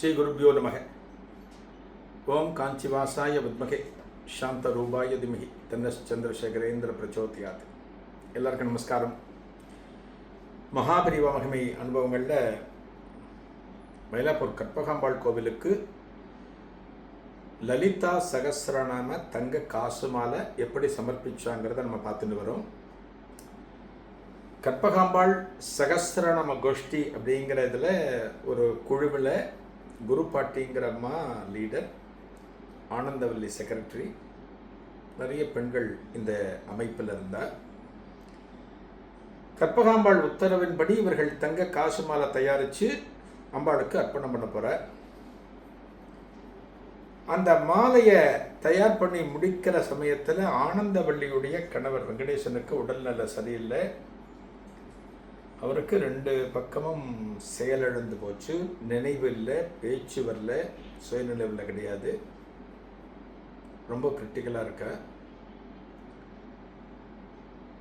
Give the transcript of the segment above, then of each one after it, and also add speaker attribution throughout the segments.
Speaker 1: ஸ்ரீ குருபியோ நமக. ஓம் காஞ்சிவாசாய வித்மகே சாந்த ரூபாய திமிகி. தன்னஸ் சந்திரசேகரேந்திர பிரச்சோதியாத். எல்லாருக்கும் நமஸ்காரம். மகாபரிவா மகிமை அனுபவங்களில் மயிலாப்பூர் கற்பகாம்பாள் கோவிலுக்கு லலிதா சகசிரநாம தங்க காசு மாலை எப்படி சமர்ப்பிச்சாங்கிறத நம்ம பார்த்துட்டு வரோம். கற்பகாம்பாள் சகசிரநாம கோஷ்டி அப்படிங்கிற இதில் ஒரு குழுவில் குரு பாட்டிங்கிற அம்மா லீடர் ஆனந்தவல்லி செக்ரட்டரி நிறைய பெண்கள் இந்த அமைப்பில் இருந்தார். கற்பகாம்பாள் உத்தரவின்படி இவர்கள் தங்க காசு மாலை தயாரித்து அம்பாளுக்கு அர்ப்பணம் பண்ண போகிறார் அந்த மாலையை தயார் பண்ணி முடிக்கிற சமயத்தில் ஆனந்தவல்லியுடைய கணவர் வெங்கடேசனுக்கு உடல்நல சரியில்லை. அவருக்கு ரெண்டு பக்கமும் செயலிழந்து போச்சு. நினைவு இல்லை பேச்சு வரல சுயநினைவில் கிடையாது. ரொம்ப கிரிட்டிக்கலாக இருக்க.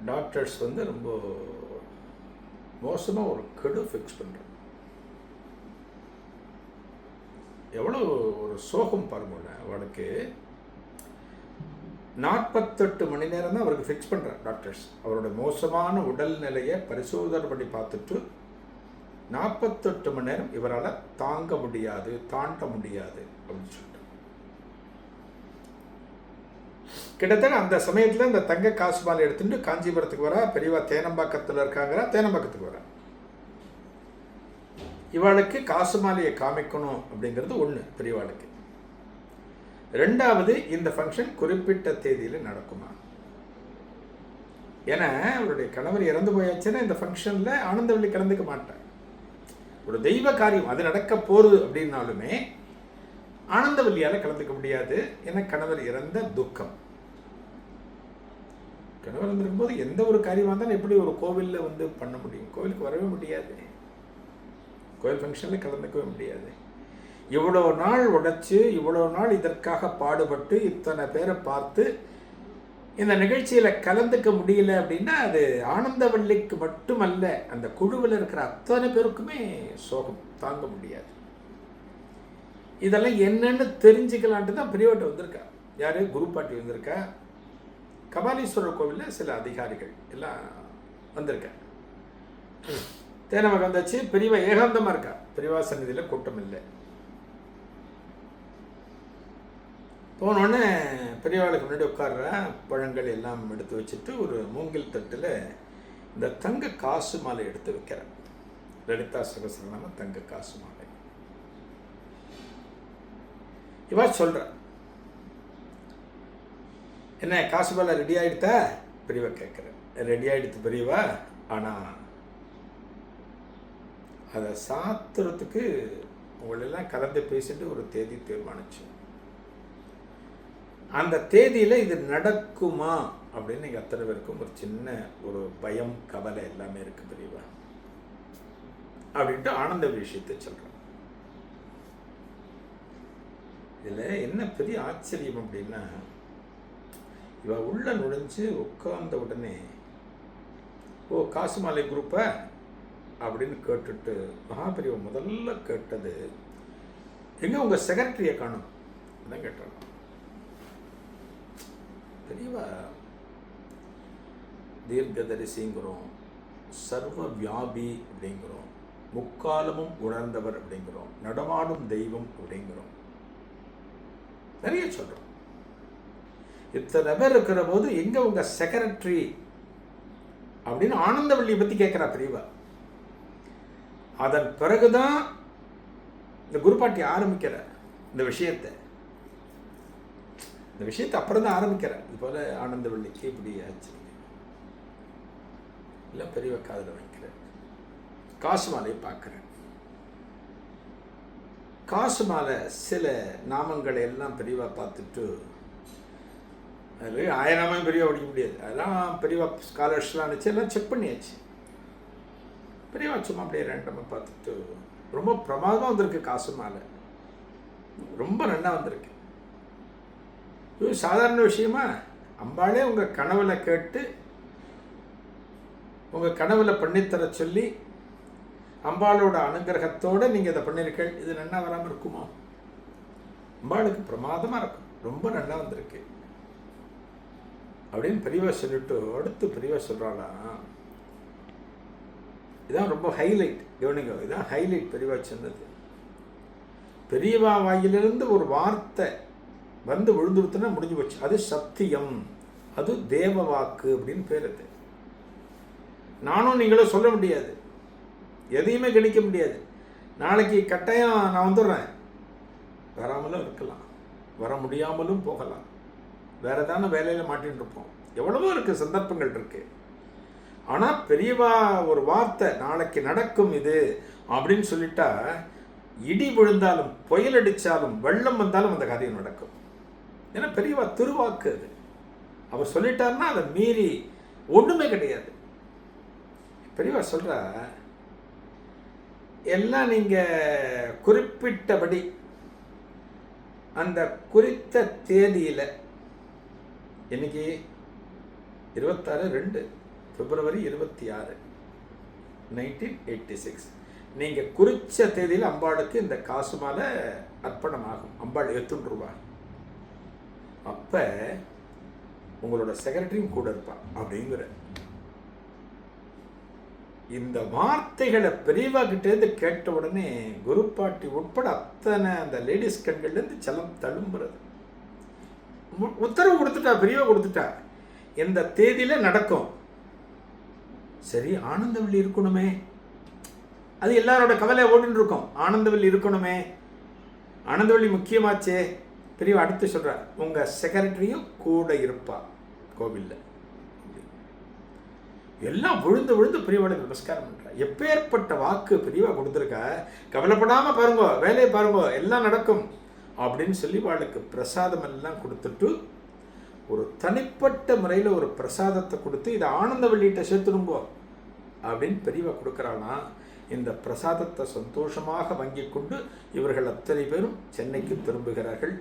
Speaker 1: டாக்டர்ஸ் வந்து ரொம்ப மோசமாக ஒரு கெடு ஃபிக்ஸ் பண்ணுறாங்க எவ்வளோ ஒரு சோகம் பாருங்க அவனுக்கு நாற்பத்தெட்டு மணி நேரம் தான் அவருக்கு ஃபிக்ஸ் பண்ணுறார் டாக்டர்ஸ் அவரோட மோசமான உடல்நிலையை பரிசோதனை பண்ணி பார்த்துட்டு நாற்பத்தெட்டு மணி நேரம் இவரால் தாங்க முடியாது தாண்ட முடியாது அப்படின்னு சொல்லிட்டு. கிட்டத்தட்ட அந்த சமயத்தில் இந்த தங்க காசு மாலை எடுத்துட்டு காஞ்சிபுரத்துக்கு வரா பெரியவா தேனம்பாக்கத்தில் இருக்காங்கிறா தேனம்பாக்கத்துக்கு வரா. இவாளுக்கு காசு மாலையை காமிக்கணும் அப்படிங்கிறது ஒன்று பெரியவாளுக்கு. ரெண்டாவது இந்த ஃபங்க்ஷன் குறிப்பிட்ட தேதியில் நடக்குமா? ஏன்னா அவருடைய கணவர் இறந்து போயாச்சுன்னா இந்த ஃபங்க்ஷனில் ஆனந்தவள்ளி கலந்துக்க மாட்டேன் ஒரு தெய்வ காரியம் அது நடக்க போகுது அப்படின்னாலுமே ஆனந்தவல்லியால் கலந்துக்க முடியாது. என கணவர் இறந்த துக்கம். கணவர் இருந்திருக்கும் போது எந்த ஒரு காரியமாக இருந்தாலும் எப்படி ஒரு கோவிலில் வந்து பண்ண முடியும்? கோவிலுக்கு வரவே முடியாது. கோவில் ஃபங்க்ஷனில் கலந்துக்கவே முடியாது. இவ்வளோ நாள் உடைச்சு இவ்வளோ நாள் இதற்காக பாடுபட்டு இத்தனை பேரை பார்த்து இந்த நிகழ்ச்சியில் கலந்துக்க முடியல அப்படின்னா அது ஆனந்தவல்லிக்கு மட்டுமல்ல அந்த குழுவில் இருக்கிற அத்தனை பேருக்குமே சோகம் தாங்க முடியாது. இதெல்லாம் என்னன்னு தெரிஞ்சுக்கலான்ட்டு தான் பெரியவட்ட வந்திருக்கா. யார்? குருப்பாட்டி வந்திருக்கா. கபாலீஸ்வரர் கோவிலில் சில அதிகாரிகள் எல்லாம் வந்திருக்காங்க தேனமக வந்தாச்சு. பெரியவா ஏகாந்தமாக இருக்கா. பெரியவா சந்நிதியில் கூட்டம் இல்லை. போனோடனே பெரியவாளுக்கு முன்னாடி உட்கார்ற பழங்கள் எல்லாம் எடுத்து வச்சுட்டு ஒரு மூங்கில் தட்டில் இந்த தங்க காசு மாலை எடுத்து வைக்கிறேன். லலிதா சகசரநாம தங்க காசு மாலை. இவா சொல்கிற என்ன காசு மாலை ரெடி ஆகிடுத்தா பெரியவா கேட்குறேன் ரெடி ஆயிடுத்து பெரியவா ஆனால் அதை சாத்துறதுக்கு உங்களெல்லாம் கலந்து பேசிட்டு ஒரு தேதி தீர்மானிச்சு அந்த தேதியில் இது நடக்குமா அப்படின்னு நீங்கள் அத்தனை பேருக்கும் ஒரு சின்ன ஒரு பயம் கவலை எல்லாமே இருக்கு பெரியவா அப்படின்ட்டு ஆனந்த விஷயத்தை சொல்கிறேன் இதில் என்ன பெரிய ஆச்சரியம் அப்படின்னா இவ உள்ள நுழைஞ்சு உட்கார்ந்த உடனே ஓ காசு மாலை குரூப்பை? அப்படின்னு கேட்டுட்டு மகாபெரியவ முதல்ல கேட்டது எங்கே உங்கள் செக்ரட்டரியை காணும்? அதான் கேட்டாங்க. பெரியவா தீர்க்கதரிசிங்கிறோம் சர்வ வியாபி அப்படிங்கிறோம். முக்காலமும் உணர்ந்தவர் அப்படிங்கிறோம். நடமாடும் தெய்வம் அப்படிங்கிறோம். நிறைய சொல்றோம். இத்தனை பேர் இருக்கிற போது எங்க உங்க செக்ரட்டரி அப்படின்னு ஆனந்தவள்ளியை பத்தி கேட்குறா தெளிவா. அதன் பிறகுதான் இந்த குருபாட்டி ஆரம்பிக்கிற இந்த விஷயத்தை. இந்த விஷயத்தை அப்புறம் தான் ஆரம்பிக்கிறேன். இது போல் ஆனந்தவள்ளிக்கு இப்படி ஆச்சு. இல்லை பெரியவ காதில் வைக்கிறேன். காசு மாலையை பார்க்குறேன். காசு மாலை சில நாமங்களை எல்லாம் பெரியவா பார்த்துட்டு அதில் ஆயிரமே பெரியவா படிக்க முடியாது. அதெல்லாம் பெரியவா ஸ்காலர்ஸ்லாம் வச்சு எல்லாம் செக் பண்ணியாச்சு. பெரியவா சும்மா அப்படியே ரேண்டமாக பார்த்துட்டு ரொம்ப பிரமாதமாக வந்திருக்கு காசு மாலை. ரொம்ப நல்லா வந்திருக்கு. இது சாதாரண விஷயமா? அம்பாளே உங்கள் கனவுல கேட்டு உங்கள் கனவுல பண்ணித்தர சொல்லி அம்பாளோட அனுகிரகத்தோடு நீங்கள் இதை பண்ணியிருக்கீள் இது நல்லா வராமல் இருக்குமா? அம்பாளுக்கு பிரமாதமாக இருக்கும். ரொம்ப நல்லா வந்திருக்கு. அப்படின்னு பெரியவா சொல்லிட்டு அடுத்து பெரியவா சொல்கிறாளா இதான் ரொம்ப ஹைலைட் கவனிங்க இதான் ஹைலைட் பெரியவா சொன்னது. பெரியவா வாயிலிருந்து ஒரு வார்த்தை வந்து விழுந்துருத்துனா முடிஞ்சு போச்சு. அது சத்தியம். அது தேவ வாக்கு அப்படின்னு பேர் அது. நானும் நீங்களும் சொல்ல முடியாது. எதையுமே கணிக்க முடியாது. நாளைக்கு கட்டாயம் நான் வந்துடுறேன். வராமலும் இருக்கலாம். வர முடியாமலும் போகலாம். வேற ஏதான வேலையில் மாட்டின்னு இருப்போம். எவ்வளவோ இருக்குது சந்தர்ப்பங்கள் இருக்குது ஆனால் பெரியவா ஒரு வார்த்தை நாளைக்கு நடக்கும் இது அப்படின்னு சொல்லிட்டா இடி விழுந்தாலும் புயல் அடித்தாலும் வெள்ளம் வந்தாலும் அந்த காரியம் நடக்கும். ஏன்னா பெரியவா திருவாக்கு அது? அவர் சொல்லிட்டாருன்னா அதை மீறி ஒன்றுமே கிடையாது. பெரியவா சொல்கிறா எல்லாம் நீங்கள் குறிப்பிட்டபடி அந்த குறித்த தேதியில் இன்னைக்கு இருபத்தாறு ரெண்டு பிப்ரவரி இருபத்தி ஆறு நைன்டீன் எயிட்டி சிக்ஸ் நீங்கள் குறித்த தேதியில் அம்பாளுக்கு இந்த காசு மாலை அர்ப்பணமாகும். அம்பாள் எத்துன்ருவா அப்போ உங்களோட செக்ரட்டரியும் கூட இருப்பான் அப்படிங்கிற. இந்த வார்த்தைகளை பெரியவா கிட்டேருந்து கேட்ட உடனே குருப்பாட்டி உட்பட அத்தனை அந்த லேடிஸ் கண்கள்லேருந்து செலம் தழும்புறது. உத்தரவு கொடுத்துட்டா பெரியவா கொடுத்துட்டா இந்த தேதியில் நடக்கும்? சரி ஆனந்தவள்ளி இருக்கணுமே. அது எல்லாரோட கவலை ஓடின்னு இருக்கும் ஆனந்தவள்ளி இருக்கணுமே. ஆனந்தவள்ளி முக்கியமாச்சே. பெரியவா அடுத்து சொல்கிறார் உங்கள் செக்ரட்டரியும் கூட இருப்பா. கோவிலில். எல்லாம் விழுந்து விழுந்து பெரியவாளுக்கு நமஸ்காரம் பண்ணுறா எப்பேற்பட்ட வாக்கு பெரியவா கொடுத்துருக்க? கவலைப்படாமல் பாருங்க வேலையை பாருங்க எல்லாம் நடக்கும். அப்படின்னு சொல்லி வாளுக்கு பிரசாதம் எல்லாம் கொடுத்துட்டு ஒரு தனிப்பட்ட முறையில் ஒரு பிரசாதத்தை கொடுத்து இதை ஆனந்த வெளியிட்ட சேர்த்துடுங்கோ அப்படின்னு பெரியவா கொடுக்குறானா இந்த பிரசாதத்தை சந்தோஷமாக வாங்கி கொண்டு இவர்கள் அத்தனை பேரும் சென்னைக்கு திரும்புகிறார்கள்.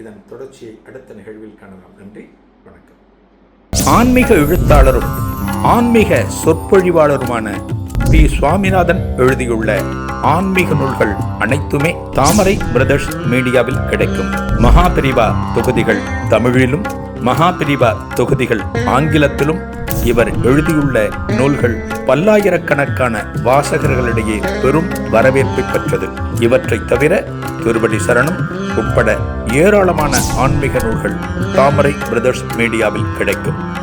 Speaker 1: இதன் தொடர்ச்சியை அடுத்த நிகழ்வில் காணலாம். நன்றி வணக்கம்.
Speaker 2: ஆன்மீக எழுத்தாளரும் ஆன்மீக சொற்பொழிவாளருமான பி. சுவாமிநாதன் எழுதியுள்ள ஆன்மீக நூல்கள் அனைத்துமே தாமரை பிரதர்ஸ் மீடியாவில் கிடைக்கும். மகாபிரிவா தொகுதிகள் தமிழிலும் மகாபிரிவா தொகுதிகள் ஆங்கிலத்திலும் இவர் எழுதியுள்ள நூல்கள் பல்லாயிரக்கணக்கான வாசகர்களிடையே பெரும் வரவேற்பை பெற்றது. இவற்றைத் தவிர திருவடி சரணம். உட்பட ஏராளமான ஆன்மீக நூல்கள் தாமரை பிரதர்ஸ் மீடியாவில் கிடைக்கும்.